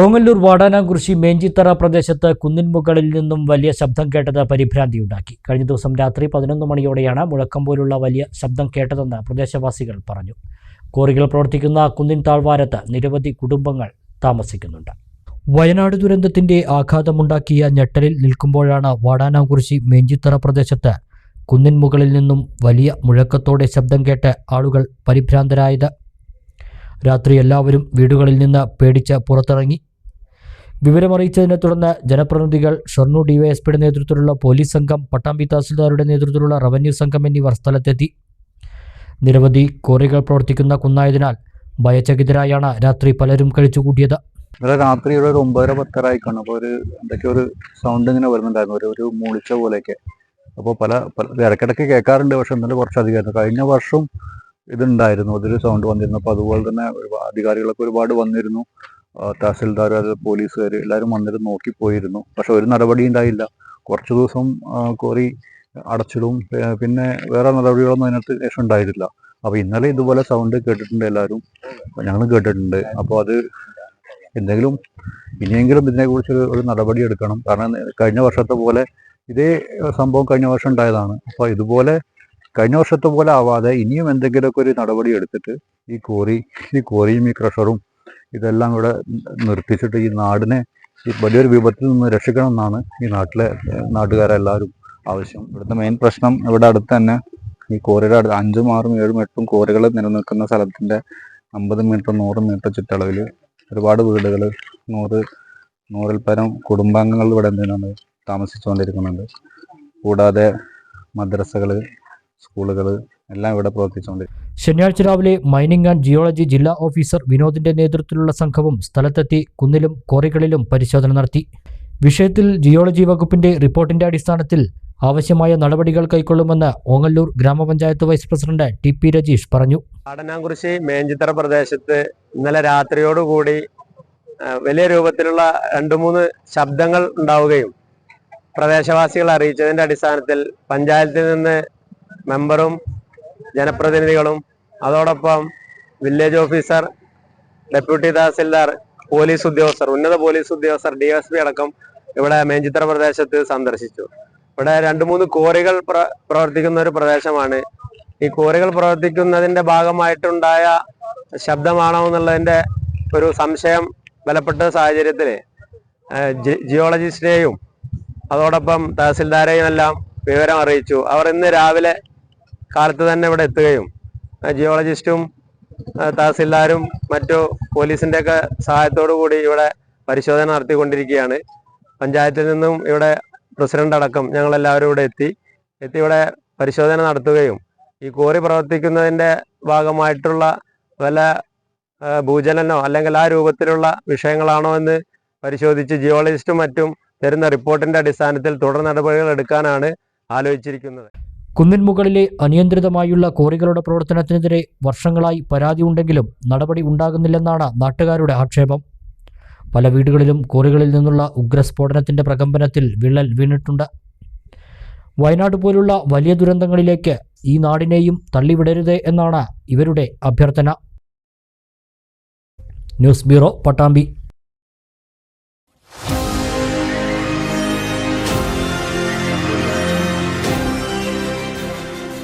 ഓങ്ങല്ലൂർ വാടാനാംകുറിശി മേഞ്ചിത്തറ പ്രദേശത്ത് കുന്നിൻ മുകളിൽ നിന്നും വലിയ ശബ്ദം കേട്ടത് പരിഭ്രാന്തിയുണ്ടാക്കി. കഴിഞ്ഞ ദിവസം രാത്രി പതിനൊന്ന് മണിയോടെയാണ് മുഴക്കം പോലുള്ള വലിയ ശബ്ദം കേട്ടതെന്ന് പ്രദേശവാസികൾ പറഞ്ഞു. കോറികൾ പ്രവർത്തിക്കുന്ന കുന്നിൻ താഴ്വാരത്ത് നിരവധി കുടുംബങ്ങൾ താമസിക്കുന്നുണ്ട്. വയനാട് ദുരന്തത്തിന്റെ ആഘാതമുണ്ടാക്കിയ ഞെട്ടലിൽ നിൽക്കുമ്പോഴാണ് വാടാനാംകുറിശി മേഞ്ചിത്തറ പ്രദേശത്ത് കുന്നിൻ മുകളിൽ നിന്നും വലിയ മുഴക്കത്തോടെ ശബ്ദം കേട്ട് ആളുകൾ പരിഭ്രാന്തരായത്. രാത്രി എല്ലാവരും വീടുകളിൽ നിന്ന് പേടിച്ച് പുറത്തിറങ്ങി വിവരമറിയിച്ചതിനെ തുടർന്ന് ജനപ്രതിനിധികൾ ഷൊർണൂർ ഡിവൈഎസ്പിയുടെ നേതൃത്വത്തിലുള്ള പോലീസ് സംഘം പട്ടാമ്പി തഹസിൽദാരുടെ നേതൃത്വത്തിലുള്ള റവന്യൂ സംഘം എന്നിവർ സ്ഥലത്തെത്തി. നിരവധി കോറികൾ പ്രവർത്തിക്കുന്ന കുന്നായതിനാൽ ഭയചകിതരായാണ് രാത്രി പലരും കഴിച്ചുകൂട്ടിയത്. രാത്രി ഒരു ഒമ്പതര പത്തര ആയിക്കാണ് അപ്പോൾ ഒരു എന്തൊക്കെയോ ഒരു സൗണ്ട് ഇങ്ങനെ വരുന്നുണ്ടായിരുന്നു. ഒരു മൂളിച്ച പോലെയൊക്കെ. അപ്പോൾ പല പല ഇടയ്ക്കിടയ്ക്ക് കേൾക്കാറുണ്ട്. പക്ഷെ ഇന്നലെ കുറച്ചധികമായിരുന്നു കഴിഞ്ഞ വർഷം ഇതുണ്ടായിരുന്നു. അതൊരു സൗണ്ട് വന്നിരുന്നു. അപ്പോൾ അതുപോലെ തന്നെ അധികാരികളൊക്കെ ഒരുപാട് വന്നിരുന്നു. തഹസിൽദാർ അത് പോലീസുകാർ എല്ലാവരും വന്നിട്ട് നോക്കിപ്പോയിരുന്നു പക്ഷെ ഒരു നടപടി ഉണ്ടായില്ല. കുറച്ച് ദിവസം കോറി അടച്ചിടും. പിന്നെ വേറെ നടപടികളൊന്നും അതിനകത്ത് ശേഷം ഉണ്ടായിട്ടില്ല. അപ്പോൾ ഇന്നലെ ഇതുപോലെ സൗണ്ട് കേട്ടിട്ടുണ്ട് എല്ലാവരും ഞങ്ങൾ കേട്ടിട്ടുണ്ട്. അപ്പോൾ അത് എന്തെങ്കിലും ഇനിയെങ്കിലും ഇതിനെക്കുറിച്ച് ഒരു നടപടി എടുക്കണം. കാരണം കഴിഞ്ഞ വർഷത്തെ പോലെ ഇതേ സംഭവം കഴിഞ്ഞ വർഷം ഉണ്ടായതാണ്. അപ്പോൾ ഇതുപോലെ കഴിഞ്ഞ വർഷത്തെ പോലെ ആവാതെ ഇനിയും എന്തെങ്കിലുമൊക്കെ ഒരു നടപടി എടുത്തിട്ട് ഈ കോറി ഈ കോറിയും ഈ ക്രഷറും ഇതെല്ലാം കൂടെ നിർത്തിച്ചിട്ട് ഈ നാടിനെ വലിയൊരു വിപത്തിൽ നിന്ന് രക്ഷിക്കണം എന്നാണ് ഈ നാട്ടിലെ നാട്ടുകാരെല്ലാവരും ആവശ്യം. ഇവിടുത്തെ മെയിൻ പ്രശ്നം ഇവിടെ അടുത്ത് തന്നെ ഈ കോറിയുടെ അടുത്ത് അഞ്ചും ആറും ഏഴും എട്ടും കോറികൾ നിലനിൽക്കുന്ന സ്ഥലത്തിന്റെ അമ്പത് മീറ്റർ നൂറ് മീറ്റർ ചുറ്റളവിൽ ഒരുപാട് വീടുകൾ നൂറ് നൂറിൽ പരം കുടുംബാംഗങ്ങൾ ഇവിടെ എന്തിനാണ് താമസിച്ചുകൊണ്ടിരിക്കുന്നുണ്ട് കൂടാതെ മദ്രസകൾ സ്കൂളുകൾ എല്ലാം ഇവിടെ പ്രവർത്തിച്ചുകൊണ്ടിരിക്കുന്നു. ശനിയാഴ്ച രാവിലെ മൈനിങ് ആൻഡ് ജിയോളജി ജില്ലാ ഓഫീസർ വിനോദിന്റെ നേതൃത്വത്തിലുള്ള സംഘവും സ്ഥലത്തെത്തി കുന്നിലും കോറികളിലും പരിശോധന നടത്തി. വിഷയത്തിൽ ജിയോളജി വകുപ്പിന്റെ റിപ്പോർട്ടിന്റെ അടിസ്ഥാനത്തിൽ ആവശ്യമായ നടപടികൾ കൈക്കൊള്ളുമെന്ന് ഓങ്ങല്ലൂർ ഗ്രാമപഞ്ചായത്ത് vice president T P Rajeesh പറഞ്ഞു. കാടനാംകുറിശ്ശി മേഞ്ചിത്തറ പ്രദേശത്ത് ഇന്നലെ രാത്രിയോടുകൂടി വലിയ രൂപത്തിലുള്ള രണ്ടു മൂന്ന് ശബ്ദങ്ങൾ ഉണ്ടാവുകയും പ്രദേശവാസികൾ അറിയിച്ചതിന്റെ അടിസ്ഥാനത്തിൽ പഞ്ചായത്തിൽ നിന്ന് മെമ്പറും ജനപ്രതിനിധികളും അതോടൊപ്പം village officer deputy tahsildar police ഉദ്യോഗസ്ഥർ ഉന്നത പോലീസ് ഉദ്യോഗസ്ഥർ ഡി എസ് പി അടക്കം ഇവിടെ മേഞ്ചിത്തറ പ്രദേശത്ത് സന്ദർശിച്ചു. ഇവിടെ രണ്ട് മൂന്ന് കോറികൾ പ്രവർത്തിക്കുന്ന ഒരു പ്രദേശമാണ്. ഈ കോറികൾ പ്രവർത്തിക്കുന്നതിന്റെ ഭാഗമായിട്ടുണ്ടായ ശബ്ദമാണോ എന്നുള്ളതിന്റെ ഒരു സംശയം ബലപ്പെട്ട സാഹചര്യത്തിൽ ജിയോളജിസ്റ്റിനെയും അതോടൊപ്പം തഹസിൽദാരെയും എല്ലാം വിവരം അറിയിച്ചു. അവർ ഇന്ന് രാവിലെ കാലത്ത് തന്നെ ഇവിടെ എത്തുകയും ജിയോളജിസ്റ്റും തഹസിൽദാരും മറ്റു പോലീസിന്റെ ഒക്കെ സഹായത്തോടു കൂടി ഇവിടെ പരിശോധന നടത്തിക്കൊണ്ടിരിക്കുകയാണ്. പഞ്ചായത്തിൽ നിന്നും ഇവിടെ പ്രസിഡന്റ് അടക്കം ഞങ്ങൾ എല്ലാവരും ഇവിടെ എത്തി. എത്തി ഇവിടെ പരിശോധന നടത്തുകയും ഈ കോറി പ്രവർത്തിക്കുന്നതിന്റെ ഭാഗമായിട്ടുള്ള വല്ല ഭൂചലനോ അല്ലെങ്കിൽ ആ രൂപത്തിലുള്ള വിഷയങ്ങളാണോ എന്ന് പരിശോധിച്ച് ജിയോളജിസ്റ്റും മറ്റും തരുന്ന റിപ്പോർട്ടിന്റെ അടിസ്ഥാനത്തിൽ തുടർ നടപടികൾ എടുക്കാനാണ് ആലോചിച്ചിരിക്കുന്നത്. കുന്നിൻ മുകളിലെ അനിയന്ത്രിതമായുള്ള കോറികളുടെ പ്രവർത്തനത്തിനെതിരെ വർഷങ്ങളായി പരാതി ഉണ്ടെങ്കിലും നടപടി ഉണ്ടാകുന്നില്ലെന്നാണ് നാട്ടുകാരുടെ ആക്ഷേപം. പല വീടുകളിലും കോറികളിൽ നിന്നുള്ള ഉഗ്രസ്ഫോടനത്തിന്റെ പ്രകമ്പനത്തിൽ വിള്ളൽ വീണിട്ടുണ്ട്. വയനാട് പോലുള്ള വലിയ ദുരന്തങ്ങളിലേക്ക് ഈ നാടിനെയും തള്ളിവിടരുത് എന്നാണ് ഇവരുടെ അഭ്യർത്ഥന. News bureau Pattambi.